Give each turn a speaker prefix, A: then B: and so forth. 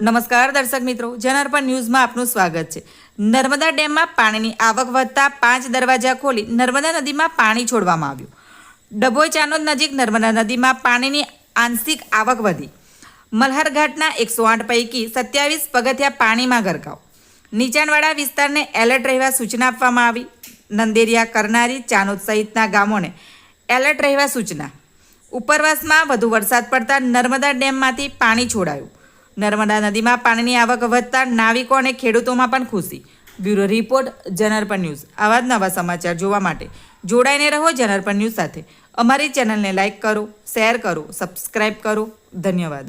A: નમસ્કાર દર્શક મિત્રો, જનાર્પણ ન્યૂઝમાં આપનું સ્વાગત છે. નર્મદા ડેમમાં પાણીની આવક વધતા પાંચ દરવાજા ખોલી નર્મદા નદીમાં પાણી છોડવામાં આવ્યું. ડભોઈ ચાનોદ નજીક નર્મદા નદીમાં પાણીની આંશિક આવક વધી. મલ્હાર ઘાટના એકસો આઠ પૈકી સત્યાવીસ પગથિયા પાણીમાં ગરકાવ. નીચાણવાળા વિસ્તારને એલર્ટ રહેવા સૂચના આપવામાં આવી. નંદેરિયા, કરનારી, ચાનોદ સહિતના ગામોને એલર્ટ રહેવા સૂચના. ઉપરવાસમાં વધુ વરસાદ પડતા નર્મદા ડેમમાંથી પાણી છોડાયું. નર્મદા નદીમાં પાણીની આવક વધતા નાવિકો અને ખેડૂતોમાં પણ ખુશી. બ્યુરો રિપોર્ટ જનરપન ન્યૂઝ. આવા જ નવા સમાચાર જોવા માટે જોડાઈને રહો જનરપન ન્યૂઝ સાથે. અમારી ચેનલને લાઇક કરો, શેર કરો, સબસ્ક્રાઇબ કરો. ધન્યવાદ.